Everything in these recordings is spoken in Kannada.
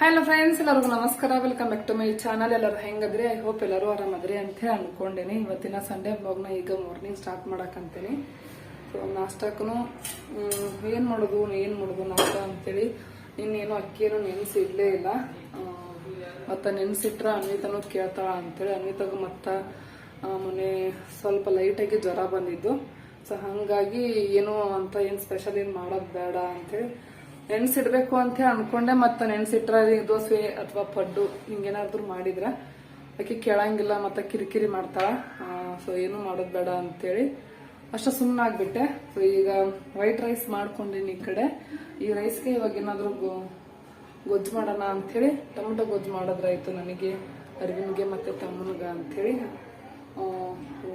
ಹಲೋ ಫ್ರೆಂಡ್ಸ್ ಎಲ್ಲರಿಗೂ ನಮಸ್ಕಾರ. Welcome back to my channel ಎಲ್ಲರೂ ಹೆಂಗದ್ರಿ? ಐ ಹೋಪ್ ಎಲ್ಲರೂ ಆರಾಮದ್ರಿ ಅಂತ ಅನ್ಕೊಂಡೇನಿ. ಇವತ್ತಿನ ಸಂಡೇ ಬ್ಲಾಗ್ನ ಈಗ ಮಾರ್ನಿಂಗ್ ಸ್ಟಾರ್ಟ್ ಮಾಡಕ್ಕಂತೀನಿ ಸೊ ನಾಷ್ಟಕ್ಕೂ ಏನು ಮಾಡೋದು ಏನು ಮಾಡೋದು ನಾಷ್ಟ ಅಂತೇಳಿ ಇನ್ನೇನು ಅಕ್ಕಿಯನ್ನು ನೆನೆಸಿಡ್ಲೇ ಇಲ್ಲ. ಮತ್ತು ನೆನೆಸಿಟ್ರೆ ಅನ್ವಿತನೂ ಕೇಳ್ತಾಳ ಅಂತೇಳಿ. ಅನ್ವಿತಾಗ ಮತ್ತು ಮೊನ್ನೆ ಸ್ವಲ್ಪ ಲೈಟಾಗಿ ಜ್ವರ ಬಂದಿದ್ದು. ಸೊ ಹಾಗಾಗಿ ಏನು ಅಂತ ಏನು ಸ್ಪೆಷಲ್ ಏನು ಮಾಡೋದು ಬೇಡ ಅಂತೇಳಿ ನೆನ್ಸಿಡ್ಬೇಕು ಅಂತ ಹೇಳಿ ಅನ್ಕೊಂಡೆ ಮತ್ತೆ ನೆನ್ಸಿಟ್ರೆ ದೋಸೆ ಅಥವಾ ಪಡ್ಡು ಹಿಂಗೇನಾದ್ರು ಮಾಡಿದ್ರ ಆಕೆ ಕೇಳಂಗಿಲ್ಲ ಮತ್ತೆ ಕಿರಿಕಿರಿ ಮಾಡ್ತಾಳ. ಸೊ ಏನು ಮಾಡೋದು ಬೇಡ ಅಂತೇಳಿ ಅಷ್ಟ ಸುಮ್ಮನೆ ಆಗ್ಬಿಟ್ಟೆ. ಸೊ ಈಗ ವೈಟ್ ರೈಸ್ ಮಾಡ್ಕೊಂಡಿನಿ ಈ ಕಡೆ. ಈ ರೈಸ್ಗೆ ಇವಾಗ ಏನಾದ್ರು ಗೊಜ್ಜು ಮಾಡೋಣ ಅಂಥೇಳಿ ಟೊಮೆಟೊ ಗೊಜ್ಜು ಮಾಡೋದ್ರಾಯ್ತು ನನಗೆ ಅರ್ವಿನ್ಗೆ ಮತ್ತೆ ತಮ್ಮನಿಗೆ ಆ,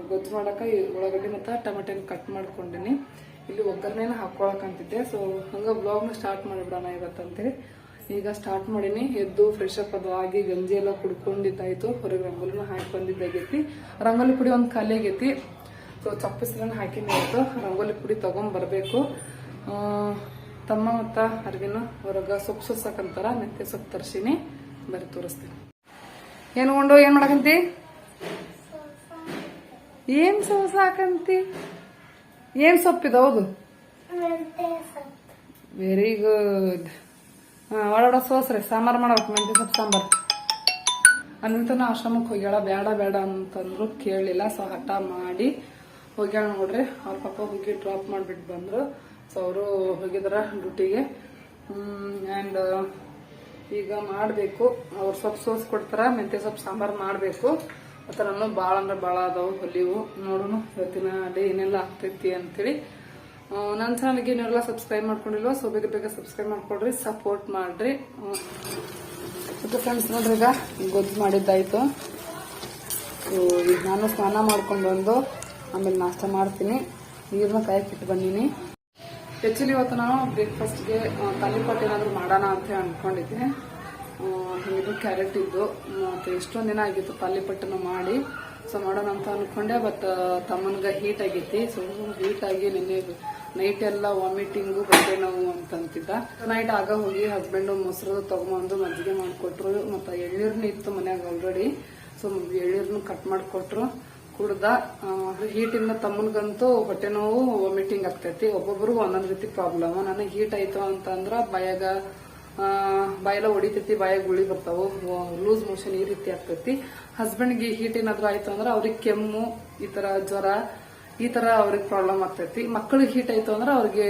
ಗೊಜ್ಜು ಮಾಡಕ್ಕ ಉಳ್ಳಾಗಡ್ಡಿ ಮತ್ತು ಟೊಮೆಟೊನ ಕಟ್ ಮಾಡ್ಕೊಂಡಿನಿ. ಇಲ್ಲಿ ಒಗ್ಗರಣೆನ ಹಾಕೊಳಕಂತಿದ್ದೆ. ಸೊ ಹಂಗ ಬ್ಲಾಗ್ನ ಸ್ಟಾರ್ಟ್ ಮಾಡಿಬಿಡೋಣ ಇವತ್ತಂತೇಳಿ. ಈಗ ಸ್ಟಾರ್ಟ್ ಮಾಡೀನಿ. ಎದ್ದು ಫ್ರೆಶ್ ಅಪ್ ಅದು ಆಗಿ ಗಂಜಿ ಎಲ್ಲ ಕುಡ್ಕೊಂಡಿದ್ದಾಯ್ತು. ಹೊರಗೆ ರಂಗೋಲಿನ ಹಾಕಿ ಬಂದಿದ್ದಾಗೈತಿ. ರಂಗೋಲಿ ಪುಡಿ ಒಂದು ಖಾಲಿ ಆಗೈತಿ ಸೊ ಚಪ್ಪಿಸ್ಲನ್ನ ಹಾಕಿನ ಇವತ್ತು. ರಂಗೋಲಿ ಪುಡಿ ತಗೊಂಬರ್ಬೇಕು ತಮ್ಮ ಮತ್ತ ಅರ್ವಿನ ಹೊರಗ ಸೊಪ್ಪು ಸೊಸಕಂತಾರ ಮೆತ್ತೆ ಸೊಪ್ಪು ತರ್ಸಿನಿ. ಬರೀ ತೋರಿಸ್ತೀನಿ. ಏನ್ ಕೊಂಡು ಏನ್ ಮಾಡಕಂತಿ? ಏನ್ ಸೊಸಾಕಂತಿ ಏನ್ ಸೊಪ್ಪಿದ ಹೌದು. ವೆರಿ ಗುಡ್ ಹಾ ಒಳಗಡೆ ಸೋಸ್ರಿ ಸಾಂಬಾರ್ ಮಾಡ್ಬೇಕು ಮೆಂತ್ಯ ಸೊಪ್ಪು ಸಾಂಬಾರ್. ಅನಂತನ ಆಶ್ರಮಕ್ಕೆ ಹೋಗ್ಯಾಳ ಬೇಡ ಬೇಡ ಅಂತಂದ್ರು ಕೇಳಲಿಲ್ಲ ಸೊ ಹಠ ಮಾಡಿ ಹೋಗ್ಯಾಳ ನೋಡ್ರಿ. ಅವ್ರ ಪಾಪ ಹೋಗಿ ಡ್ರಾಪ್ ಮಾಡ್ಬಿಟ್ಟು ಬಂದ್ರು. ಸೊ ಅವರು ಹೋಗಿದಾರ ಡ್ಯೂಟಿಗೆ. ಆ್ಯಂಡ್ ಈಗ ಮಾಡಬೇಕು. ಅವ್ರು ಸೊಪ್ಪು ಸೋಸ್ ಕೊಡ್ತಾರ ಮೆಂತ್ಯ ಸೊಪ್ಪು ಸಾಂಬಾರ್ ಮಾಡಬೇಕು. ಮತ್ತು ನಾನು ಭಾಳ ಅಂದ್ರೆ ಭಾಳ ಅದಾವು ಹೊಲಿವು. ನೋಡೋಣ ಇವತ್ತಿನ ಡೇ ಏನೆಲ್ಲ ಆಗ್ತೈತಿ ಅಂತೇಳಿ. ಆ, ನನ್ನ ಚಾನಲ್ಗೆ ಏನೆಲ್ಲ ಸಬ್ಸ್ಕ್ರೈಬ್ ಮಾಡ್ಕೊಂಡಿಲ್ವ ಸೊ ಬೇಗ ಬೇಗ ಸಬ್ಸ್ಕ್ರೈಬ್ ಮಾಡ್ಕೊಡ್ರಿ ಸಪೋರ್ಟ್ ಮಾಡ್ರಿ. ಆ, ಮತ್ತು ಫ್ರೆಂಡ್ಸ್ ನೋಡ್ರಿ ಈಗ ಗೊಜ್ಜು ಮಾಡಿದ್ದಾಯ್ತು. ಈಗ ನಾನು ಸ್ನಾನ ಮಾಡ್ಕೊಂಡು ಬಂದು ಆಮೇಲೆ ನಾಷ್ಟ ಮಾಡ್ತೀನಿ. ನೀರನ್ನ ಕಾಯಕ್ಕಿಟ್ಟು ಬಂದೀನಿ. ಆ್ಯಕ್ಚುಲಿ ಇವತ್ತು ನಾನು ಬ್ರೇಕ್ಫಾಸ್ಟ್ಗೆ ತಾಲಿಪಟ್ಟು ಏನಾದರೂ ಮಾಡೋಣ ಅಂತ ಅಂದ್ಕೊಂಡಿದ್ದೆ ಆ, ಇದು ಕ್ಯಾರೆಟ್ ಇದ್ದು, ಮತ್ತು ಎಷ್ಟೊಂದು ದಿನ ಆಗಿತ್ತು ಪಲ್ಲಿಪಟ್ಟನ ಮಾಡಿ. ಸೊ ಮಾಡೋಣ ಅಂತ ಅಂದ್ಕೊಂಡೆ ಬಟ್ ತಮ್ಮನ್ಗೆ ಹೀಟ್ ಆಗೈತಿ. ಸೊ ಹೀಟ್ ಆಗಿ ನಿನ್ನೆ ನೈಟ್ ಎಲ್ಲ ವಾಮಿಟಿಂಗು ಬಟ್ಟೆ ನೋವು ಅಂತಂತಿದ್ದ. ನೈಟ್ ಆಗ ಹೋಗಿ ಹಸ್ಬೆಂಡು ಮೊಸರು ತಗೊಂಬಂದು ಮಜ್ಜಿಗೆ ಮಾಡಿಕೊಟ್ರು. ಮತ್ತು ಎಳ್ನೀರ್ನ ಇತ್ತು ಮನ್ಯಾಗ ಆಲ್ರೆಡಿ ಸೊ ಎಳ್ನೀರ್ನ ಕಟ್ ಮಾಡಿಕೊಟ್ರು. ಕುಡ್ದ ಹೀಟಿಂದ ತಮ್ಮನ್ಗಂತೂ ಹೊಟ್ಟೆ ನೋವು ವಾಮಿಟಿಂಗ್ ಆಗ್ತೈತಿ. ಒಬ್ಬೊಬ್ರು ಒಂದೊಂದು ರೀತಿ ಪ್ರಾಬ್ಲಮ್ ನನಗೆ ಹೀಟ್ ಆಯ್ತು ಅಂತಂದ್ರ ಬಾಯಾಗ ಬಾಯೆಲ್ಲ ಹೊಡಿತೈತಿ, ಬಾಯಾಗ ಗುಳಿ ಬರ್ತಾವು. ಲೂಸ್ ಮೋಷನ್ ಈ ರೀತಿ ಆಗ್ತೈತಿ. ಹಸ್ಬೆಂಡ್ಗೆ ಹೀಟ್ ಏನಾದ್ರು ಆಯ್ತು ಅಂದ್ರೆ ಅವ್ರಿಗೆ ಕೆಮ್ಮು, ಈ ತರ ಜ್ವರ, ಈ ತರ ಅವ್ರಿಗೆ ಪ್ರಾಬ್ಲಮ್ ಆಗ್ತೈತಿ. ಮಕ್ಕಳಿಗೆ ಹೀಟ್ ಆಯ್ತು ಅಂದ್ರೆ ಅವ್ರಿಗೆ,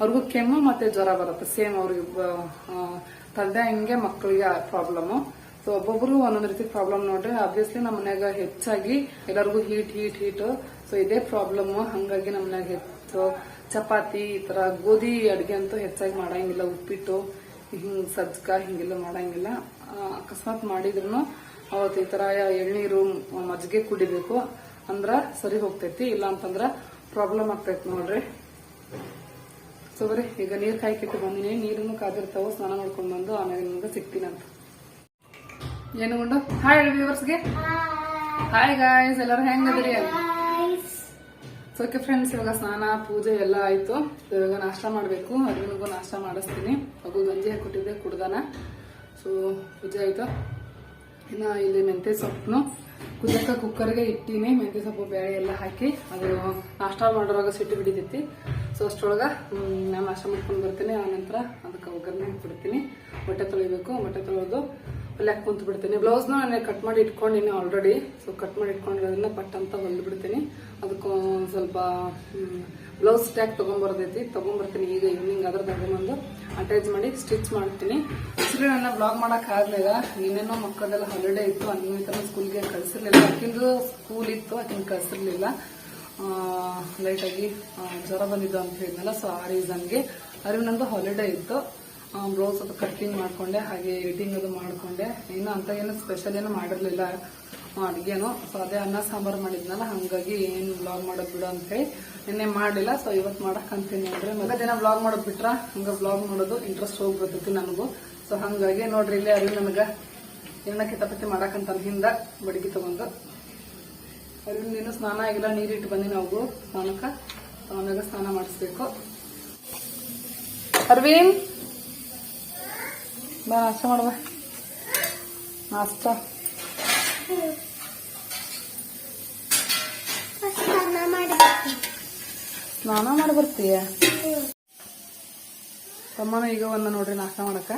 ಅವ್ರಿಗೂ ಕೆಮ್ಮು ಮತ್ತೆ ಜ್ವರ ಬರುತ್ತೆ. ಸೇಮ್ ಅವ್ರಿಗೆ ತಂದೆ ಹಂಗೆ ಮಕ್ಕಳಿಗೆ ಪ್ರಾಬ್ಲಮ್ ಸೊ ಒಬ್ಬೊಬ್ರು ಒಂದೊಂದ್ ರೀತಿ ಪ್ರಾಬ್ಲಮ್ ನೋಡ್ರಿ. ಆಬ್ವಿಯಸ್ಲಿ ನಮ್ಮ ಮನ್ಯಾಗ ಹೆಚ್ಚಾಗಿ ಎಲ್ಲರಿಗೂ ಹೀಟ್ ಹೀಟ್ ಹೀಟ್ ಸೊ ಇದೇ ಪ್ರಾಬ್ಲಮ್ ಹಂಗಾಗಿ ನಮ್ಮ ಮನ್ಯಾಗ ಹೆಚ್ಚು. ಚಪಾತಿ, ಈ ತರ ಗೋಧಿ, ಅಡಿಗೆ ಅಂತೂ ಹೆಚ್ಚಾಗಿ ಮಾಡಂಗಿಲ್ಲ. ಉಪ್ಪಿಟ್ಟು ಹಿಂಗ್ ಸಜ್ಕ ಹಿಂಗೆಲ್ಲ ಮಾಡಂಗಿಲ್ಲ. ಅಕಸ್ಮಾತ್ ಮಾಡಿದ್ರು ಅವತ್ತು ಈ ತರ ಎಳ್ನೀರು ಮಜ್ಜಿಗೆ ಕುಡಿಬೇಕು ಅಂದ್ರ ಸರಿ ಹೋಗ್ತೈತಿ, ಇಲ್ಲ ಅಂತಂದ್ರ ಪ್ರಾಬ್ಲಮ್ ಆಗ್ತೈತಿ ನೋಡ್ರಿ. ಸೊ ಬರೀ ಈಗ ನೀರ್ ಕಾಯ್ಕಿಟ್ಟು ಬಂದಿನಿ ನೀರನ್ನು ಕಾದಿರ್ತಾವ, ಸ್ನಾನ ಮಾಡ್ಕೊಂಡ್ ಬಂದು ಆಮೇಲೆ ನಿಮ್ಗೆ ಸಿಗ್ತೀನಂತ ಏನು ಗುಂಡು? ಹಾಯ್ ವ್ಯೂವರ್ಸ್ಗೆ ಹಾಯ್ ಗಾಯ್ಸ್ ಎಲ್ಲರೂ ಹೆಂಗದಿರಿ ಸೊ ಓಕೆ ಫ್ರೆಂಡ್ಸ್ ಇವಾಗ ಸ್ನಾನ, ಪೂಜೆ ಎಲ್ಲ ಆಯ್ತು. ಇವಾಗ ನಾಷ್ಟ ಮಾಡಬೇಕು. ಅದ್ರಿಗೂ ನಾಷ್ಟ ಮಾಡಿಸ್ತೀನಿ. ಮಗು ಗಂಜಿ ಹಾಕೊಟ್ಟಿದ್ದೆ ಕುಡ್ದಾನ. ಸೊ ಪೂಜೆ ಆಯ್ತು. ಇನ್ನು ಇಲ್ಲಿ ಮೆಂತ್ಯ ಸೊಪ್ಪನ್ನು ಕುದಕ್ಕ ಕುಕ್ಕರ್ಗೆ ಇಟ್ಟೀನಿ. ಮೆಂತ್ಯ ಸೊಪ್ಪು ಬೇಳೆ ಎಲ್ಲ ಹಾಕಿ ಅದು ನಾಷ್ಟ ಮಾಡೋವಾಗ ಸಿಟ್ಟು ಬಿಡಿತೈತಿ ಸೊ ಅಷ್ಟೊಳಗೆ ನಾನು ನಾಷ್ಟ ಮಾಡ್ಕೊಂಡು ಬರ್ತೀನಿ. ಆನಂತರ ಅದಕ್ಕೆ ಒಗ್ಗರಣೆ ಹಾಕ್ಬಿಡ್ತೀನಿ. ಮೊಟ್ಟೆ ತೊಳಿಬೇಕು. ಮೊಟ್ಟೆ ತೊಳೆದು ಅಲ್ಲಿ ಕುಂತು ಬಿಡ್ತೀನಿ. ಬ್ಲೌಸ್ನ ನಾನು ಕಟ್ ಮಾಡಿ ಇಟ್ಕೊಂಡಿನಿ ಆಲ್ರೆಡಿ ಸೊ ಕಟ್ ಮಾಡಿ ಇಟ್ಕೊಂಡಿರೋದನ್ನ ಪಟ್ ಅಂತ ಹೊಲ್ದು ಅದಕ್ಕೆ ಸ್ವಲ್ಪ ಬ್ಲೌಸ್ ಟ್ಯಾಕ್ ತಗೊಂಬರ್ದೈತಿ ತಗೊಂಬರ್ತೀನಿ ಈಗ ಈವ್ನಿಂಗ್ ಅದ್ರ ತಗೊಂಬಂದು ಅಟ್ಯಾಚ್ ಮಾಡಿ ಸ್ಟಿಚ್ ಮಾಡ್ತೀನಿ. ಆಕ್ಚುಲಿ ನನ್ನ ಬ್ಲಾಗ್ ಮಾಡಕ್ ಆಗ್ಲಿಲ್ಲ. ಏನೇನೋ ಮಕ್ಕಳೆಲ್ಲ ಹಾಲಿಡೇ ಇತ್ತು ಅನ್ವಿತನ ಸ್ಕೂಲ್ಗೆ ಕಳಿಸಿರ್ಲಿಲ್ಲ. ಆಕಿಂದು ಸ್ಕೂಲ್ ಇತ್ತು ಆಕಿನ ಕಳಿಸಿರ್ಲಿಲ್ಲ. ಲೈಟಾಗಿ ಜ್ವರ ಬಂದಿದ್ದು ಅಂತ ಹೇಳಿದ್ನಲ್ಲ ಸೊ ಆ ರೀಸನ್ಗೆ ಅರಿವು ನಂದು ಹಾಲಿಡೇ ಇತ್ತು. ಬ್ಲೌಸ್ ಅದು ಕಟ್ಟಿಂಗ್ ಮಾಡಿಕೊಂಡೆ, ಹಾಗೆ ಎಡಿಟಿಂಗ್ ಅದು ಮಾಡಿಕೊಂಡೆ. ಇನ್ನು ಅಂತ ಏನು ಸ್ಪೆಷಲ್ ಏನು ಮಾಡಿರ್ಲಿಲ್ಲ. ಅಡುಗೆನು? ಸೊ ಅದೇ ಅನ್ನ, ಸಾಂಬಾರು ಮಾಡಿದ್ನಲ್ಲ, ಹಂಗಾಗಿ ಏನು ಬ್ಲಾಗ್ ಮಾಡೋದು ಬಿಡು ಅಂತೇಳಿ ನಿನ್ನೆ ಮಾಡಿಲ್ಲ ಸೊ ಇವತ್ತು ಮಾಡಕ್ ಅಂತೀನಿ ಅಂದ್ರೆ ಮಗ ದಿನ ಬ್ಲಾಗ್ ಮಾಡೋದು ಬಿಟ್ರ? ಹಂಗ ಬ್ಲಾಗ್ ಮಾಡೋದು ಇಂಟ್ರೆಸ್ಟ್ ಹೋಗ್ಬಿಡ್ತೈತಿ ನನಗೂ. ಸೊ ಹಂಗಾಗಿ ನೋಡ್ರಿ ಇಲ್ಲಿ ಅರಿವು ನನಗೆ ಏನ ಕಿತಾಪತಿ ಮಾಡಕ್ಕಂತ ಹಿಂದ ಬಡಗಿ ತಗೊಂಡು. ಅರಿವು ನೀನು ಸ್ನಾನ ಆಗಿಲ್ಲ, ನೀರಿಟ್ಟು ಬಂದಿ ನಾವು ಸ್ನಾನಕ್ಕೆ. ಆಮ್ಯಾಗ ಸ್ನಾನ ಮಾಡಿಸ್ಬೇಕು. ಅರವಿಂದ್ ಬಾ, ನಾಷ್ಟ ಮಾಡುವ. ನಾಷ್ಟ. ಸ್ನಾನ ಮಾಡಿ ಬರ್ತೀಯ? ತಮ್ಮನ ಈಗ ಒಂದ ನೋಡ್ರಿ ನಾಷ್ಟ ಮಾಡಕ.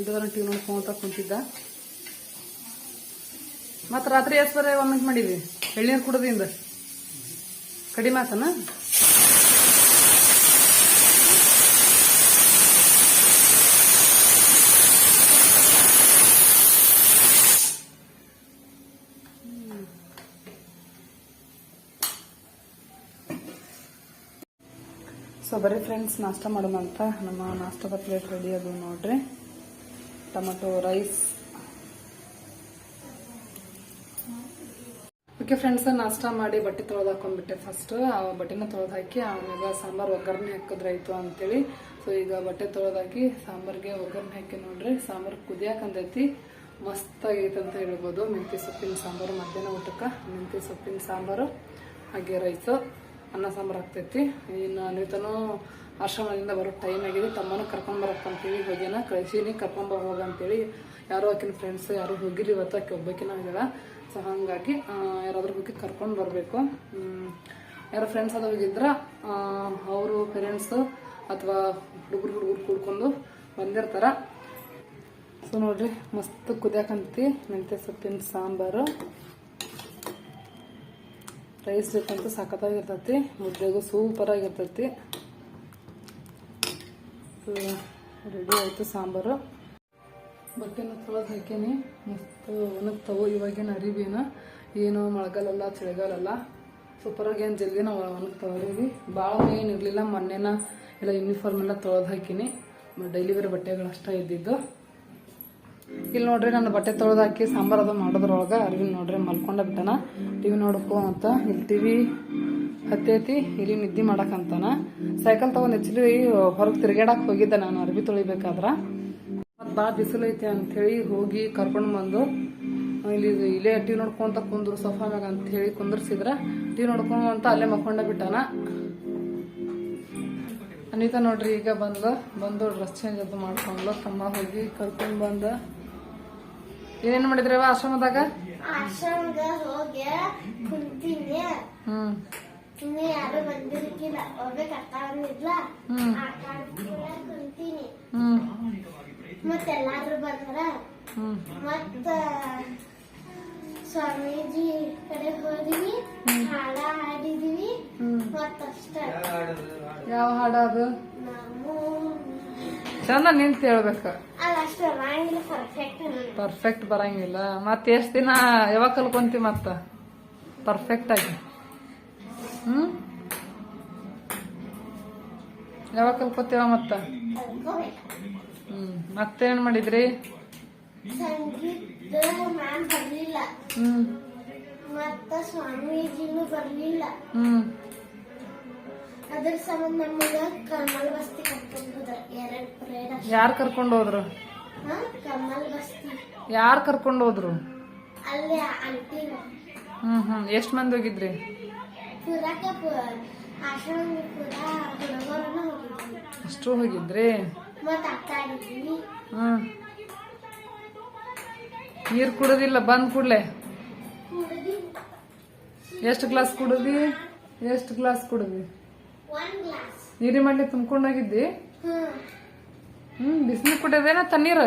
ಇದ್ರ ಟಿವಿ ನೋಡ್ಕೊಂತ ಕುಂತಿದ್ದ. ಮತ್ತ ರಾತ್ರಿ ಎಷ್ಟು ಬರೀ ಒಮ್ಮೆ ಮಾಡಿದ್ವಿ ಎಳ್ನೀರು ಕುಡದಿಂದ ಕಡಿಮೆ ಆತನ? ಬರೀ ಫ್ರೆಂಡ್ಸ್ ನಾಷ್ಟ ಮಾಡೋಣ ಅಂತ. ನಮ್ಮ ನಾಷ್ಟದ ಪ್ಲೇಟ್ ರೆಡಿ ಅದು ನೋಡ್ರಿ. ಟೊಮೆಟೊ ರೈಸ್ ಓಕೆ ಫ್ರೆಂಡ್ಸ್ ನಾಷ್ಟ ಮಾಡಿ ಬಟ್ಟೆ ತೊಳೆದು ಹಾಕೊಂಡ್ಬಿಟ್ಟೆ ಫಸ್ಟ್ ಆ ಬಟ್ಟೆನ ತೊಳೆದು ಹಾಕಿ ಆಮೇಲೆ ಸಾಂಬಾರ್ ಒಗ್ಗರಣೆ ಹಾಕಿದ್ರಾಯ್ತು ಅಂತೇಳಿ. ಸೊ ಈಗ ಬಟ್ಟೆ ತೊಳೆದು ಹಾಕಿ, ಸಾಂಬಾರ್ಗೆ ಒಗ್ಗರಣೆ ಹಾಕಿ ನೋಡ್ರಿ. ಸಾಂಬಾರ್ ಕುದಿಯಾಕಂತೈತಿ. ಮಸ್ತ್ ಆಗೈತೆ ಅಂತ ಹೇಳ್ಬೋದು. ಮೆಂತೆ ಸೊಪ್ಪಿನ ಸಾಂಬಾರು, ಮಧ್ಯಾಹ್ನ ಊಟಕ್ಕೆ ಮೆಂತೆ ಸೊಪ್ಪಿನ ಸಾಂಬಾರು, ಹಾಗೆ ರೈಸು ಅನ್ನ ಸಾಂಬಾರು ಆಗ್ತೈತಿ. ಇನ್ನು ನೀತನು ಆಶ್ರಮದಿಂದ ಬರೋ ಟೈಮ್ ಆಗಿದೆ. ತಮ್ಮನ ಕರ್ಕೊಂಡ್ ಬರಕ್ ಅಂತೇಳಿ ಹೋಗ್ಯಾನ? ಕಳ್ಸೀನಿ. ಕರ್ಕೊಂಡ್ ಬರ ಹೋಗ ಅಂತೇಳಿ ಯಾರೋ ಆಕಿನ ಫ್ರೆಂಡ್ಸ್ ಯಾರು ಹೋಗಿರಿ ಇವತ್ತು ಆಕೆ ಒಬ್ಬಾಕಿನ ಆಗ್ಯಾಳ ಸೊ ಹಾಗಾಗಿ ಯಾರಾದ್ರೂ ಹೋಗಿ ಕರ್ಕೊಂಡು ಬರಬೇಕು. ಯಾರೋ ಫ್ರೆಂಡ್ಸ್ ಅದು ಹೋಗಿದ್ರ ಅವರು ಪೇರೆಂಟ್ಸು ಅಥವಾ ಹುಡುಗರು ಹುಡುಗರು ಕೂಡ್ಕೊಂಡು ಬಂದಿರ್ತಾರ. ಸೊ ನೋಡ್ರಿ, ಮಸ್ತ್ ಕುದಿಯಾಕಂತಿ ಮೆಂತ್ಯ ಸೊಪ್ಪಿನ ಸಾಂಬಾರು. ರೈಸ್ ಜೊತೆ ಸಖತ್ತಾಗಿರ್ತೈತಿ, ಮುದ್ದೆಗೂ ಸೂಪರ್ ಆಗಿರ್ತೈತಿ ರೆಡಿ ಆಯಿತು ಸಾಂಬಾರು. ಬಟ್ಟೆನ ತೊಳೆದು ಹಾಕೇನಿ ಮಸ್ತ್ ಒಣಗ್ತಾವು ಇವಾಗೇನು ಅರಿವಿನ. ಏನು ಮಳೆಗಾಲಲ್ಲ, ಚಳಿಗಾಲಲ್ಲ. ಸೂಪರಾಗಿ ಏನು ಜಲ್ದಿ ನಾವು ಒಣಗ್ತಾವ ಅರಿವಿ ಭಾಳ ಏನು ಇರಲಿಲ್ಲ, ಮೊನ್ನೆನ ಎಲ್ಲ ಯೂನಿಫಾರ್ಮ್ ಎಲ್ಲ ತೊಳೆದು ಹಾಕಿನಿ ಡೈಲಿ ವೇರ್ ಬಟ್ಟೆಗಳು ಅಷ್ಟೇ ಇದ್ದಿದ್ದು. ಇಲ್ಲಿ ನೋಡ್ರಿ ನಾನು ಬಟ್ಟೆ ತೊಳೆದಾಕಿ ಸಾಂಬಾರ್ ಅದು ಮಾಡೋದ್ರೊಳಗೆ ಅರಿವಿ ನೋಡ್ರಿ ಮಲ್ಕೊಂಡ ಬಿಟ್ಟನ. ಟಿವಿ ನೋಡಕ್ಕೋ ಅಂತ. ಇಲ್ಲಿ ಟಿವಿ ಹತ್ತೈತಿ, ಇಲ್ಲಿ ನಿದ್ದೆ ಮಾಡಕ್ಕಂತಾನ ಸೈಕಲ್ ತಗೊಂಡ್ ಹೆಚ್ಚಲಿ ಹೊರಗೆ ತಿರ್ಗಾಡಕ್ ಹೋಗಿದ್ದೆ ನಾನು, ಅರ್ಬಿ ತೊಳಿಬೇಕಾದ್ರ. ಮತ್ ಭಾಳ ಬಿಸಿಲು ಐತಿ ಅಂಥೇಳಿ ಹೋಗಿ ಕರ್ಕೊಂಡು ಬಂದು, ಇಲ್ಲಿ ಇಲ್ಲೇ ಟಿವಿ ನೋಡ್ಕೊಂತ ಕುಂದ್ರು ಸೋಫಾ ಮ್ಯಾಗ ಅಂತ ಹೇಳಿ ಕುಂದ್ರಸಿದ್ರ ಟಿವಿ ನೋಡ್ಕೊಂತ ಅಲ್ಲೇ ಮಕ್ಕೊಂಡ ಬಿಟ್ಟಾನ. ಅನಿತಾ ನೋಡ್ರಿ, ಈಗ ಬಂದು ಬಂದು ಡ್ರೆಸ್ ಚೇಂಜ್ ಅದು ಮಾಡ್ಕೊಂಡ್ಲು. ತಮ್ಮ ಹೋಗಿ ಕರ್ಕೊಂಡ್ ಬಂದ. ಏನೇನ್ ಮಾಡಿದ್ರವ ಆಶ್ರಮದಾಗ? ಆಶ್ರಮಗ ಹೋಗಿ ಕುಂತೀನಿ. ಹ್ಮ್. ಇನ್ನು ಯಾರು ಬಂದಿರ್ಕಿಲ್ಲ. ಒಬ್ಬ ಕಕ್ಕ ಬಂದಿದ್ಲ ಹ್ಮ್. ಆಟ ಆಡ್ತಿಲ್ಲ ಕುಂತೀನಿ. ಹ್ಮ್. ಮತ್ತೆ ಎಲ್ಲಾರು ಬಂದ್ರ ಹ್ಮ್. ಮತ್ತ ಸ್ವಾಮೀಜಿ ಕಡೆ ಹೋದಿವಿ ಹಾಡ ಹಾಡಿದೀವಿ ಮತ್ತಷ್ಟ. ಯಾವ ಹಾಡ ಅದು ಚಂದ ನಿಂತ ಹೇಳ್ಬೇಕು. ಪರ್ಫೆಕ್ಟ್ ಬರಂಗಿಲ್ಲ ಮತ್ತೆ ಎಷ್ಟ್ ದಿನ ಯಾವಾಗ ಕಲ್ಕೊಂತಿ ಮತ್ತ? ಪರ್ಫೆಕ್ಟ್ ಆಗಿ. ಹ್ಮ್? ಯಾವಾಗ ಕಲ್ಕೋತೀವ ಮತ್ತ? ಹ್ಮ್ ಮತ್ತೇನ್ ಮಾಡಿದ್ರಿ? ಹ್ಮ್. ಮತ್ತ ಸ್ವಾಮೀಜಿನೂ ಬರ್ಲಿಲ್ಲ. ಹ್ಮ್. ಅದ್ರ ಸಂಬಂಧ ನಮ್ಮಗ ಕಮಲ್ ಬಸ್ತಿ ಕರ್ಕೊಂಡ್ ಎರಡ್ ಪ್ರೇಡ್ ಯಾರ್ ಕರ್ಕೊಂಡ್ ಹೋದ್ರು? ಕಮಲ್ ಬಸ್ತಿ ಯಾರ್ ಕರ್ಕೊಂಡ್ ಹೋದ್ರು? ಅಲ್ಲಿ ಆಂಟಿ ಹ್ಮ್ ಹ್ಮ್. ಎಷ್ಟ್ ಮಂದಿ ಹೋಗಿದ್ರಿ? ಪುರಾಕ ಆಶ್ರಮ ಪುರ ಹುಡುಗರನ್ನ ಹೋಗಿದ್ವಿ. ಅಷ್ಟು ಹೋಗಿದ್ರಿ? ಮತ್ತ ಅಕ್ಕ ಆಡಿದ್ವಿ ಹ್ಮ್. ನೀರ್ ಕುಡುದಿಲ್ಲ ಬಂದ್ ಕೂಡ್ಲೆ. ಎಷ್ಟು ಗ್ಲಾಸ್ ಕುಡುದಿ? ಎಷ್ಟು ಗ್ಲಾಸ್ ಕುಡುದಿ? ಒಂದ್ ಗ್ಲಾಸ್ ನೀರಿ ಮಾಡ್ಲಿ ತುಂಬ್ಕೊಂಡ್ ಹೋಗಿದ್ದಿ ಹ್ಮ್ ಬಿಸಿನೀರ್ ಕುಡಿಯೋದೇನ ತಣ್ಣೀರ?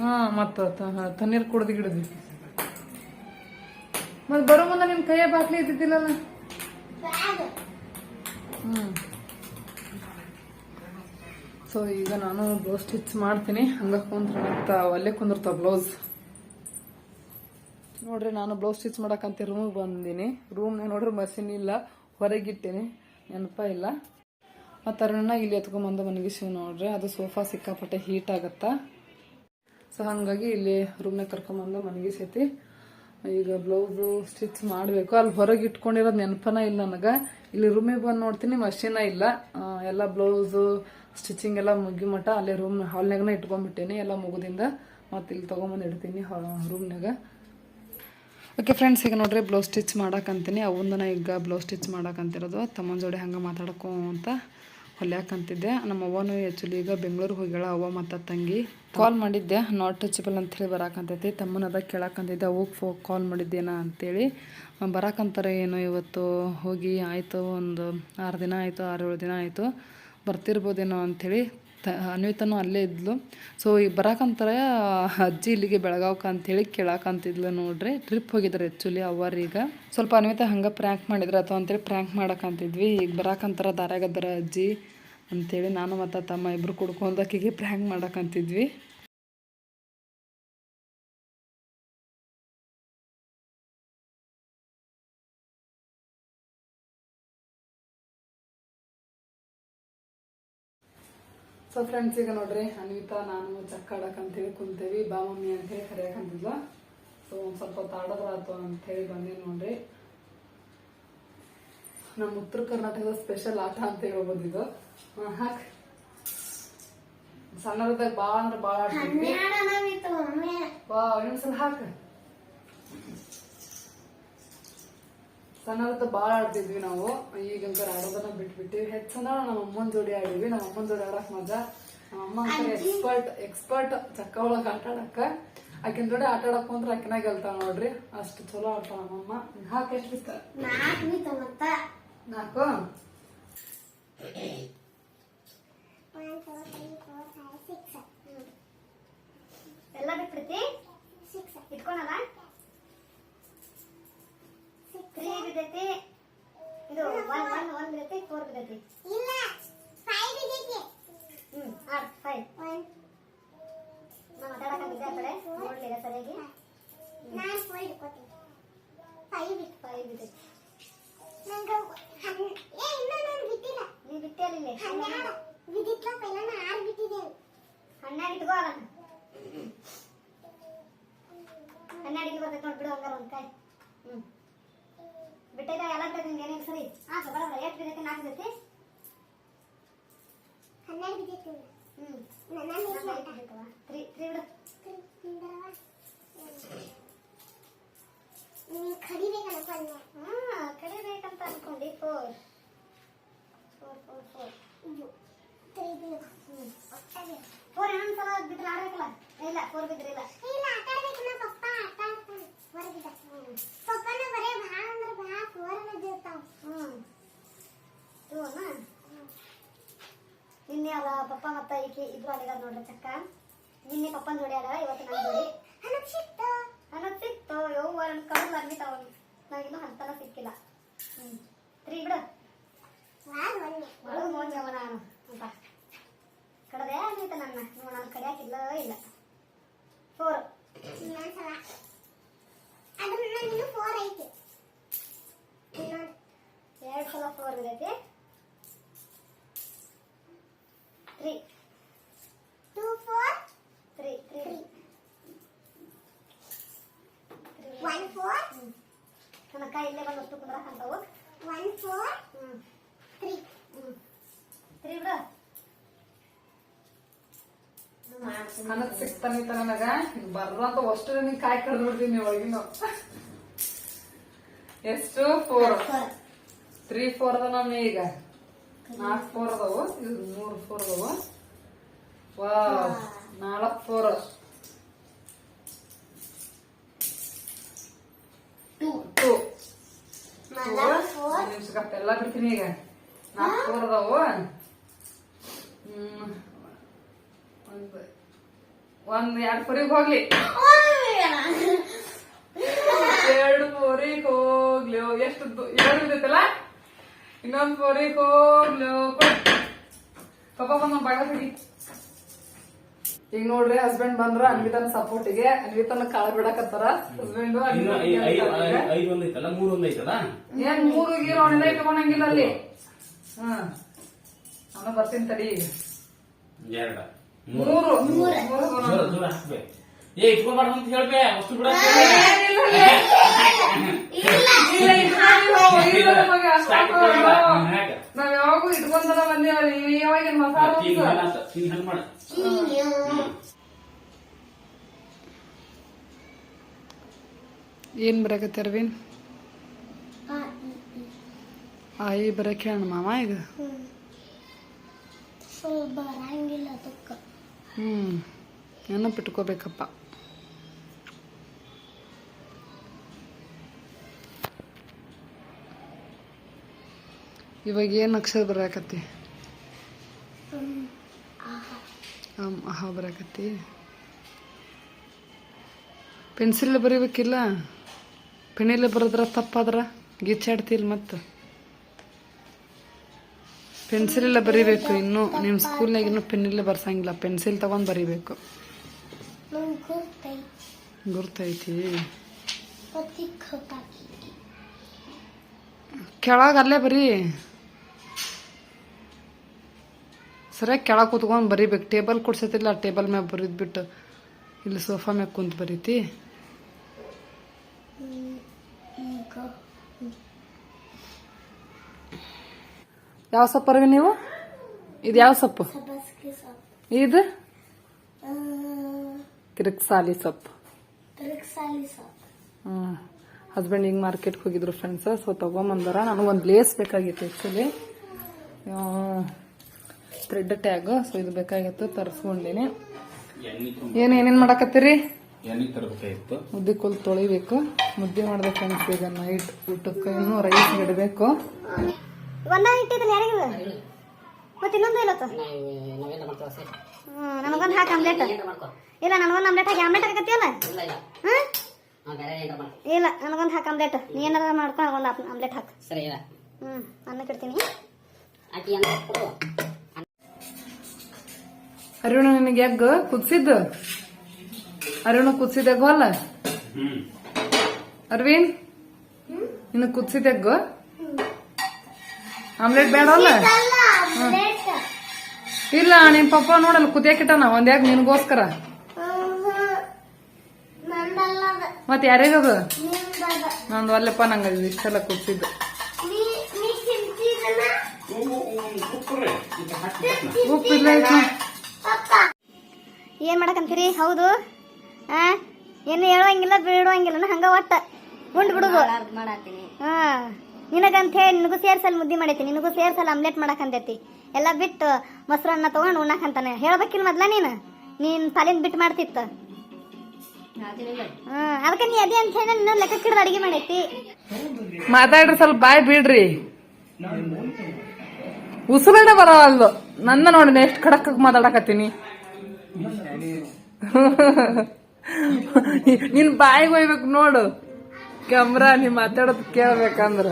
ಹಾ ಮತ್ತ ತಣ್ಣೀರ್ ಕುಡ್ದು ಗಿಡದಿ ಮತ್ ಬರೋ ಮುಂದ ನಿಮ್ ಕೈಯ ಬಾಟ್ಲಿ ಇದ್ದಿದ್ದಿಲ್ಲಲ್ಲ? ಹ್ಮ್. ಸೊ ಈಗ ನಾನು ಬ್ಲೌಸ್ ಸ್ಟಿಚ್ ಮಾಡ್ತೀನಿ. ಹಂಗ ಕುಂದ್ರ ಮತ್ತ ಅಲ್ಲೇ ಕುಂದಿರ್ತಾವ ಬ್ಲೌಸ್ ನೋಡ್ರಿ, ನಾನು ಬ್ಲೌಸ್ ಸ್ಟಿಚ್ ಮಾಡಕಂತ ರೂಮಿಗೆ ಬಂದಿನಿ. ರೂಮ್ನಾಗ ನೋಡ್ರಿ ಮಷಿನ್ ಇಲ್ಲ. ಹೊರಗಿಟ್ಟೀನಿ. ನೆನಪ ಇಲ್ಲ. ಮತ್ತು ಅರುಣನ ಇಲ್ಲಿ ಎತ್ಕೊಂಬಂದು ಮನಗಿಸಿವಿ ನೋಡ್ರಿ. ಅದು ಸೋಫಾ ಸಿಕ್ಕಾಪಟ್ಟೆ ಹೀಟ್ ಆಗತ್ತಾ? ಸೊ ಹಾಗಾಗಿ ಇಲ್ಲಿ ರೂಮ್ನಾಗ ಕರ್ಕೊಂಬಂದು ಮನಗಿಸೈತಿ ಈಗ ಬ್ಲೌಸು ಸ್ಟಿಚ್ ಮಾಡಬೇಕು. ಅಲ್ಲಿ ಹೊರಗೆ ಇಟ್ಕೊಂಡಿರೋದು ನೆನಪನ ಇಲ್ಲ ನನಗೆ. ಇಲ್ಲಿ ರೂಮಿಗೆ ಬಂದು ನೋಡ್ತೀನಿ ಮಷಿನ ಇಲ್ಲ. ಎಲ್ಲ ಬ್ಲೌಸು ಸ್ಟಿಚಿಂಗ್ ಎಲ್ಲ ಮುಗಿ ಮಟ್ಟ ಅಲ್ಲೇ ರೂಮ್ ಹಾಲ್ನಾಗನ ಇಟ್ಕೊಂಡ್ಬಿಟ್ಟೇನಿ. ಎಲ್ಲ ಮುಗುದಿಂದ ಮತ್ತೆ ಇಲ್ಲಿ ತೊಗೊಂಬಂದು ಇಡ್ತೀನಿ ರೂಮ್ನಾಗ ಓಕೆ ಫ್ರೆಂಡ್ಸ್ ಈಗ ನೋಡ್ರಿ ಬ್ಲೌಸ್ ಸ್ಟಿಚ್ ಮಾಡಕ್ಕಂತೀನಿ ಅವನ್ನ ಈಗ ಬ್ಲೌಸ್ ಸ್ಟಿಚ್ ಮಾಡಕ್ಕಂತಿರೋದು ತಮ್ಮನ ಜೋಡಿ ಹಂಗೆ ಮಾತಾಡಕೋ ಅಂತ ಹೊಲ್ಯಾಕಂತಿದ್ದೆ. ನಮ್ಮ ಅವ್ವನು ಆ್ಯಕ್ಚುಲಿ ಈಗ ಬೆಂಗಳೂರಿಗೆ ಹೋಗ್ಯಾಳ, ಅವ್ವ ಮತ್ತು ತಂಗಿ. ಕಾಲ್ ಮಾಡಿದ್ದೆ ನಾಟ್ ಟಚಬಲ್ ಅಂಥೇಳಿ ಬರಾಕಂತೈತಿ. ಅದ ಕೇಳಾಕಂತಿದ್ದೆ ಅವಕ್ಕೆ ಫೋ ಕಾಲ್ ಮಾಡಿದ್ದೇನ ಅಂತೇಳಿ. ಬರಾಕಂತಾರೆ ಏನು ಇವತ್ತು, ಹೋಗಿ ಆಯಿತು ಒಂದು ಆರು ದಿನ ಆಯಿತು, ಆರು ದಿನ ಆಯಿತು. ಬರ್ತಿರ್ಬೋದೇನೋ ಅಂಥೇಳಿ ತ, ಅನ್ವಿತನೂ ಅಲ್ಲೇ ಇದ್ಲು. ಸೊ ಈಗ ಬರಾಕಂತಾರೆ ಅಜ್ಜಿ ಇಲ್ಲಿಗೆ ಬೆಳಗಾವ್ಕ ಅಂಥೇಳಿ ಕೇಳಾಕಂತಿದ್ಲು ನೋಡ್ರಿ. ಟ್ರಿಪ್ ಹೋಗಿದ್ರು ಆ್ಯಕ್ಚುಲಿ ಅವರೀಗ ಸ್ವಲ್ಪ ಅನ್ವಿತ ಹಂಗೆ ಪ್ರ್ಯಾಂಕ್ ಮಾಡಿದ್ರು ಅಥವಾ ಅಂತೇಳಿ ಪ್ರ್ಯಾಂಕ್ ಮಾಡಕ್ಕಂತಿದ್ವಿ ಈಗ ಬರಾಕಂತಾರ ದಾರ್ಯಾಗದಾರ ಅಜ್ಜಿ ಅಂಥೇಳಿ ನಾನು ಮತ್ತು ತಮ್ಮ ಇಬ್ಬರು ಕುಡ್ಕೊಂಡು ಆಕಿಗೆ ಪ್ರ್ಯಾಂಕ್ ಮಾಡಕ್ಕಂತಿದ್ವಿ ಸೊ ಫ್ರೆಂಡ್ಸ್ ಈಗ ನೋಡ್ರಿ ಅನಿತಾ ನಾನು ಚಕ್ಕಾಡಕ್ಕಂತೇಳಿ ಕುಂತೇವಿ. ಬಾ ಮಮ್ಮಿ ಅಂತೇಳಿ ಕರೆಯಕಂತಿದ್ಲ ಸೊ ಒಂದು ಸ್ವಲ್ಪ ತಾಡದ್ರಾತು ಅಂತ ಹೇಳಿ ಬಂದೆ ನೋಡ್ರಿ. ನಮ್ಮ ಉತ್ತರ ಕರ್ನಾಟಕದ ಸ್ಪೆಷಲ್ ಆಟ ಅಂತ ಹೇಳ್ಬೋದು ಇದು. ಹಾಕ್. ಸಣ್ಣದಾಗ ಭಾಳ ಅಂದ್ರೆ ಭಾಳ ಆಟ ಬಾ ಇನ್ನೊಂದ್ಸಲ ಹಾಕ. ಸಣ್ಣದ ಭಾಳ ಆಡ್ತಿದ್ವಿ ನಾವು. ಈಗಂತ ಆಡೋದನ್ನ ಬಿಟ್ಬಿಟ್ಟು ಹೆಚ್ಚನ ನಮ್ಮ ಅಮ್ಮನ ಜೋಡಿ ಆಡಿದ್ವಿ. ನಮ್ಮ ಅಮ್ಮನ ಜೋಡಿ ಆಡಕ್ ಮಜಾ. ನಮ್ಮ ಅಮ್ಮ ಅಂತಾರೆ ಎಕ್ಸ್ಪರ್ಟ್ ಎಕ್ಸ್ಪರ್ಟ್ ಚಕ್ಕ ಒಳಗ ಆಟ ಆಡಕ್ಕ. ಆಕಿನ ಜೋಡಿ ಆಟ ಆಡಕ್ ಅಂದ್ರೆ ಆಕಿನ ಗೆಲ್ತಾಳ ನೋಡ್ರಿ. ಅಷ್ಟು ಚಲೋ ಆಡ್ತಾಳ ನಮ್ಮಮ್ಮ ಹಾಕ್ ಎಷ್ಟು ಬಿತ್ತ ನಾಲ್ಕು ಎಲ್ಲ ಬಿಟ್ಬಿಡ್ತಿ? ಇಟ್ಕೊಳಲ್ಲ? ತ್ರೀ ಬಿದ್ದೈತಿ. ಇದು ಒನ್ ಒನ್ ಒನ್ ಬಿದ್ದೈತಿ ಫೋರ್ ಬಿದ್ದೈತಿ. ಇಲ್ಲ. ಫೈವ್ ಬಿದ್ದೈತಿ. ಹ್ಮ್ ಆರ್ ಫೈವ್ ನಾನು ಮಾತಾಡಕ್ಕಾಗಿದ್ದೆ ಆ ಕಡೆ? ನೋಡ್ಲಿಲ್ಲ ಸರಿಯಾಗಿ? ನಾನು ಫೋರ್ ಇಟ್ಕೋತೀನಿ. ಫೈವ್ ಬಿತ್ತು ಫೈವ್ ಬಿದ್ದೈತಿ. ನಂಗೆ ಏ ಇನ್ನೂ ನಾನು ಬಿಟ್ಟಿಲ್ಲ ನೀ ಬಿಟ್ಟೇ ಇಲ್ಲ? ಹನ್ನೆರಡು. ಬಿದ್ದಿತ್ತು ಪೈಲ ನಾ ಆರು ಬಿಟ್ಟಿದ್ದೇನೆ ಹನ್ನೆರಡು ಇಟ್ಕೋ ಅದನ್ನ. ಹನ್ನೆರಡಿಗೆ ಬರ್ತೈತೆ ನೋಡಿ ಬಿಡು ಹಂಗಾರ ಒಂದು ಕಾಯಿ ಹ್ಞೂ ಬಿಟ್ಟೈತ ಎಲ್ಲ ಬಿಟ್ಟೈತೆ ನಿಮ್ಗೆ ಏನೇನು ಸರಿ? ಹಾಂ ಸರ್ ಬರೋಲ್ಲ ಎಷ್ಟು ಬಿದ್ದೈತಿ ನಾಲ್ಕು ಬಿದ್ದೈತಿ. ಹನ್ನೆರಡು ಬಿದ್ದೈತಿ. ಹ್ಞೂ ತ್ರೀ ತ್ರೀ ಬಿಡು. ಕಡಿಬೇಕಂತ ಹಾಂ ಕಡಿಬೇಕಂತ ಅನ್ಕೊಂಡಿ. Four. Four four four. Four ಇನ್ನೊಂದು ಸಲ ಆಡ್ಬೇಕಲ್ಲ? ಇಲ್ಲ ಫೋರ್ ಬಿದ್ರೆ ಇಲ್ಲ. ಇಲ್ಲ ಆಟ ಆಡ್ಬೇಕು ನಾ ಪಪ್ಪ ಆಟ ಪಪ್ಪನ ಬರೇ ಭಾಳ ಅಂದ್ರೆ ಭಾಳ ಅನ್ನ ನಿನ್ನೆ ಅಲ್ಲ ಪಪ್ಪ ಮತ್ತ ಈಕೆ ಇಬ್ರು ಅಲ್ಲಿಗಾರ ನೋಡ್ರಿ ಚಕ್ಕ. ನಿನ್ನೆ ಪಪ್ಪನ ಜೋಡಿ ಇವತ್ತು ನನ್ನ ಜೋಡಿ. ಹಣದ್ ಸಿಕ್ತು ಹಣದ್ ಸಿಕ್ತು ಯವ್ವ ನನ್ನ ಕಣ್ಣು ಅನ್ಬಿಟ್ಟಾವ ನಾಗಿನ್ನೂ ಹಂತನ ಸಿಕ್ಕಿಲ್ಲ. ಹ್ಮ್. ತ್ರೀ ಬಿಡು. ಒಳಗೆ ನೋಡ್ಯವ ನಾನು ಅಂತ. ಕಡದೆ ಆಯ್ತು ನನ್ನ. ನೋಡ ನಾನು ಕಡಿಯಾಕಿಲ್ಲ ಇಲ್ಲ ಫೋರ್ ಫೋರ್ ಐತಿ ಎರಡು ಸಲ four ಇದೈತಿ three two four three three one four ನನ್ನ ಕೈ ಇಲ್ಲೇ ಬಂದು ಅಷ್ಟು ಕುಂದ್ರಕ್ಕಂತವು ಒನ್ ಫೋರ್ ತ್ರೀ ತ್ರೀ ಬಿಡು ನನಗ್ ಸಿಕ್ತಾನಿತ್ತ ನನಗ. ಬರ್ರಂತ ಅಷ್ಟು ನಿನ್ ಕಾಯಿ ಕಡ್ದು ಬಿಡ್ತೀನಿ ಒಳಗಿನ. ಎಷ್ಟು? ಫೋರ್ ತ್ರೀ ಫೋರ್ ಅದ ನಮ್ಮ ಈಗ. ನಾಲ್ಕು ಫೋರ್ ಅದಾವು. ಇದು ಮೂರು ಫೋರ್ ಅದಾವ. ನಾಲ್ಕು ಫೋರ್ ನಿಮಿಷಕ್ಕೆ ಎಲ್ಲ ಬಿಡ್ತೀನಿ ಈಗ. ನಾಲ್ಕು ಫೋರ್ ಅದಾವ. ಹ್ಮ್. ಒಂದ್ ಒಂದ್ ಎರಡು ಪುರಿಗ್ ಹೋಗ್ಲಿ. ಎರಡು ಪುರಿಗ್ ಹೋಗ್ಲಿ. ಎಷ್ಟು ಎರಡು ಬಿದ್ದೈತಲ್ಲ ಇನ್ನೊಂದ್ ಪುರಿಗ್ ಹೋಗ್ಲಿ. ಪಾಪ ಬಂದ ಬಾಗ ಹೋಗಿ ಈಗ ನೋಡ್ರಿ ಹಸ್ಬೆಂಡ್ ಬಂದ್ರ ಅನ್ವಿತನ ಸಪೋರ್ಟಿಗೆ ಅನ್ವಿತನ ಕಾಳ ಬಿಡಕತ್ತಾರ. ಹಸ್ಬೆಂಡ್ ಏನ್ ಮೂರು ಗೀರು ಇಟ್ಕೊಂಡಂಗಿಲ್ಲ ಅಲ್ಲಿ. ಹ್ಮ್. ನಾನು ಬರ್ತೀನಿ ತಡಿ. ಈಗ ಎರಡ. ಮೂರು ಮೂರು ಜೋರ ಏ ಇಟ್ಕೊಬಾರ್ದು ಅಂತ ಹೇಳ್ಬೇ ಅಷ್ಟು ಬಿಡ ನಾವ್ ಯಾವಾಗೂ ಇಟ್ಕೊಂಡಲ್ಲ ಬಂದೇವಲ್ಲ ಯಾವಾಗ ಮಸಾಲ ಮಾಡ ಏನ್ ಬರಕತ್ತೆ ಅರವಿಂದ್ ಆಯಿ ಬರಕ್ಕೆ ಹೇಳ ಮಾಮ ಈಗ ಸ್ವಲ್ಪ ಬರಂಗಿಲ್ಲ ಅದಕ್ಕೆ ಹ್ಞೂ ನೆನಪಿಟ್ಕೋಬೇಕಪ್ಪ ಇವಾಗ ಏನು ಅಕ್ಷರ ಬರಾಕತ್ತಿ? ಆಹಾ ಬರಾಕತ್ತಿ. ಪೆನ್ಸಿಲ್ ಬರೀಬೇಕಿಲ್ಲ? ಪೆಣಿಲೆ ಬರೋದ್ರ ತಪ್ಪಾದ್ರ? ಗಿಚ್ಚಾಡ್ತಿಲ್ಲ ಮತ್ತೆ? ಪೆನ್ಸಿಲ್ ಎಲ್ಲ ಬರೀಬೇಕು. ಇನ್ನು ನಿಮ್ಮ ಸ್ಕೂಲ್ನಾಗ ಇನ್ನೂ ಇಲ್ಲ ಬರ್ಸಂಗಿಲ್ಲ. ಪೆನ್ಸಿಲ್ ತಗೊಂಡ್ ಬರೀಬೇಕು. ಗುರ್ತೈತಿ. ಕೆಳಗೆ ಅಲ್ಲೇ ಬರೀ. ಸರಿಯಾಗಿ ಕೆಳಗೆ ಕೂತ್ಕೊಂಡು ಬರೀಬೇಕು. ಟೇಬಲ್ ಕೊಡ್ಸತಿಲ್ಲ ಟೇಬಲ್ ಮ್ಯಾಗ ಬರೀದ್ಬಿಟ್ಟು. ಇಲ್ಲಿ ಸೋಫಾ ಮ್ಯಾಗ ಕುಂತ್ ಬರೀತಿ ಈಗ ಯಾವ ಸೊಪ್ಪು ಅರ್ವಿ ನೀವು? ಇದು ಯಾವ ಸೊಪ್ಪು? ಇದು? ಕಿರಿಕ್ಸಾಲಿ ಸೊಪ್ಪು. ಹ್ಮ್ ಹಸ್ಬೆಂಡ್ ಹಿಂಗೆ ಮಾರ್ಕೆಟ್ಗೆ ಹೋಗಿದ್ರು ಫ್ರೆಂಡ್ಸ್ ಸೊ ತೊಗೊಂಬಂದಾರ. ನನಗೊಂದು ಲೇಸ್ ಬೇಕಾಗಿತ್ತು ಆ್ಯಕ್ಚುಲಿ ಥ್ರೆಡ್ ಟ್ಯಾಗ್ ಸೊ ಇದು ಬೇಕಾಗಿತ್ತು ತರಿಸ್ಕೊಂಡಿನಿ. ಏನ್ ಏನೇನು ಮಾಡಕತ್ತೀರಿ? ಮುದ್ದೆ ಕೊಲ್ ತೊಳಿಬೇಕು. ಮುದ್ದೆ ಮಾಡ್ಬೇಕು ಫ್ರೆಂಡ್ಸ್ ಈಗ ನೈಟ್ ಊಟಕ್ಕೆ ಇನ್ನೂ ರೈಸ್ ಇಡಬೇಕು ಒಂದ ಇಟ್ಟಿದ್ರೆ ಯಾರಿಗಿದೆ ಮತ್ತೆ ಇನ್ನೊಂದು ಇಲ್ಲತ್ತ ನನಗೊಂದು ಹಾಕಿ ಆಮ್ಲೆಟ್ ಇಲ್ಲ ನನಗೊಂದು ಆಮ್ಲೆಟ್ ಹಾಕಿ ಆಮ್ಲೆಟ್ ಹಾಕತ್ತಿಯಲ್ಲ ಹ್ಮ್ ಇಲ್ಲ. ನನಗೊಂದು ಹಾಕಿ ಆಮ್ಲೆಟ್ ನೀ ಏನಾರ ಮಾಡ್ಕೊ ಒಂದು ಆಮ್ಲೆಟ್ ಹಾಕು. ಸರಿ ಇಲ್ಲ ಹ್ಮ್ ಅನ್ನ ಇಡ್ತೀನಿ ಅರುಣ ನಿನಗೆ ಎಗ್ ಕುದಿಸಿದ್ದು? ಅರುಣ ಕುದಿಸಿದಾಗ ಎಗ್ ಅಲ್ಲ? ಹ್ಮ್. ಅರವಿಂದ್ ನಿನ್ನ ಕುದಿಸಿದ ಎಗ್? ಆಮ್ಲೆಟ್ ಬೇಡ ಅಲ್ಲ ಇಲ್ಲ ನಿಮ್ ಪಪ್ಪ ನೋಡಲ್ಲ ಕುದಿಯಾಕಿಟ್ಟಾನ ಒಂದ್ ಎಗ್ ನಿನಗೋಸ್ಕರ ಮತ್ ಯಾರಿಗದು ನಂದು ಅಲ್ಲಪ್ಪ ನಂಗೆ ಇಷ್ಟೆಲ್ಲ ಹಾಕ್ಬೇಕು ಉಪ್ಪಿಲ್ಲ ಏನ್ ಮಾಡಕಂತೀರಿ? ಹೌದು. ಆ ಏನು ಹೇಳುವಂಗಿಲ್ಲ ಬಿಡುವಂಗಿಲ್ಲ ಹಂಗ ಒಟ್ಟ. ಉಂಡ್ ಬಿಡುದು. ಹಾ. ನಿನಗಂತ ಹೇಳಿ ನಿನಗೂ ಸೇರ್ಸಲ್ ಮುದ್ದೆ ಮಾಡೈತಿ, ನಿನಗೂ ಸೇರ್ಸಲ್ ಆಮ್ಲೆಟ್ ಮಾಡಕಂತೈತಿ. ಎಲ್ಲ ಬಿಟ್ಟು ಮೊಸರನ್ನ ತಗೊಂಡು ಉಣ್ಣಕಂತಾನೆ. ಹೇಳ್ಬೇಕಿಲ್ಲ ಮೊದ್ಲ ನೀನು. ನೀನ್ ತಲೆಯಿಂದ ಬಿಟ್ಟು ಮಾಡ್ತಿತ್ತು. ಅದಕ್ಕೆ ನೀ ಅದೇ ಅಂತ ಹೇಳಿ ನಿನ್ನ ಲೆಕ್ಕ ಕಿಡ್ದು ಅಡಿಗೆ ಮಾಡೈತಿ. ಮಾತಾಡ್ರಿ ಸ್ವಲ್ಪ ಬಾಯ್ ಬಿಡ್ರಿ ಉಸಿರೇ ಬರವಲ್ದು ನನ್ನ ನೋಡಿ ನೆಕ್ಸ್ಟ್ ಖಡಕ್ ಮಾತಾಡಕತ್ತೀನಿ. ನಿನ್ ಬಾಯಿಗೆ ಹೋಗ್ಬೇಕು ನೋಡು. ಕ್ಯಾಮ್ರಾ ನೀ ಮಾತಾಡೋದು ಕೇಳ್ಬೇಕಂದ್ರ.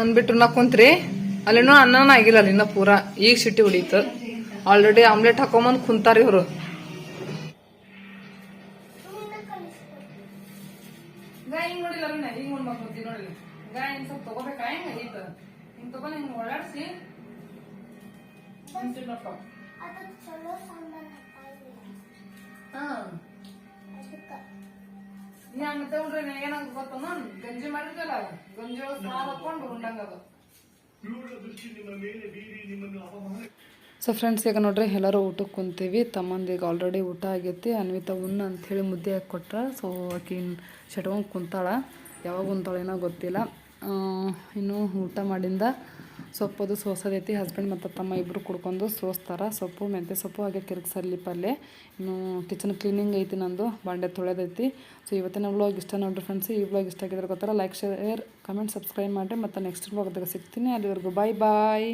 ಅಂದ್ಬಿಟ್ಟು ನಾ ಕುಂತ್ರಿ. ಅಲ್ಲಿನೂ ಅನ್ನನ ಆಗಿಲ್ಲ ಅಲ್ಲಿ ಇನ್ನ ಪೂರಾ. ಈಗ ಸಿಟಿ ಹೊಡೀತು. ಆಲ್ರೆಡಿ ಆಮ್ಲೆಟ್ ಹಾಕೊಂಬಂದು ಕುಂತಾರಿ ಇವರು. ಹಾ. ನೀ ಹಂಗ ತಗೊಂಡ್ರೆ ಗಂಜಿ ಮಾಡಿದ್ರಲ್ಲ ಗಂಜಿ ಹಾಕೊಂಡು ಸೊ ಫ್ರೆಂಡ್ಸ್ ಈಗ ನೋಡ್ರಿ, ಎಲ್ಲರೂ ಊಟಕ್ಕೆ ಕುಂತೀವಿ. ತಮ್ಮಂದಿಗೆ ಆಲ್ರೆಡಿ ಊಟ ಆಗೈತಿ. ಅನ್ವಿತಾ ಉಣ್ಣ ಅಂಥೇಳಿ ಮುದ್ದೆ ಹಾಕಿ ಕೊಟ್ರ. ಸೊ ಆಕಿನ ಶಟ್ಕೊಂಡು ಕುಂತಾಳ. ಯಾವಾಗ ಉಣ್ತಾಳ ಏನೋ ಗೊತ್ತಿಲ್ಲ. ಇನ್ನು ಊಟ ಮಾಡಿಂದ ಸೊಪ್ಪದು ಸೋಸೋದೈತಿ ಹಸ್ಬೆಂಡ್ ಮತ್ತು ತಮ್ಮ ಇಬ್ಬರು ಕುಡ್ಕೊಂಡು ಸೋಸ್ತಾರ. ಸೊಪ್ಪು, ಮೆಂತ್ಯ ಸೊಪ್ಪು ಹಾಗೆ ಕಿರ್ಕ್ಸಲ್ಲಿ ಪಲ್ಯ ಇನ್ನು ಕಿಚನ್ ಕ್ಲೀನಿಂಗ್ ಐತಿ ನಂದು, ಬಾಂಡೆ ತೊಳೆದೈತಿ. ಸೊ ಇವತ್ತಿನ ವ್ಲಾಗ್ ಇಷ್ಟ ನೋಡ್ರಿ ಫ್ರೆಂಡ್ಸ್ ಈ ವ್ಲಾಗ್ ಇಷ್ಟ ಆಗಿದ್ರೆ ಗೊತ್ತಾರ ಲೈಕ್ ಶೇರ್ ಕಮೆಂಟ್ ಸಬ್ಸ್ಕ್ರೈಬ್ ಮಾಡಿರಿ. ಮತ್ತು ನೆಕ್ಸ್ಟ್ ವ್ಲಾಗ್ದಾಗ ಸಿಗ್ತೀನಿ. ಅಲ್ಲಿವರೆಗೂ ಬಾಯ್ ಬಾಯ್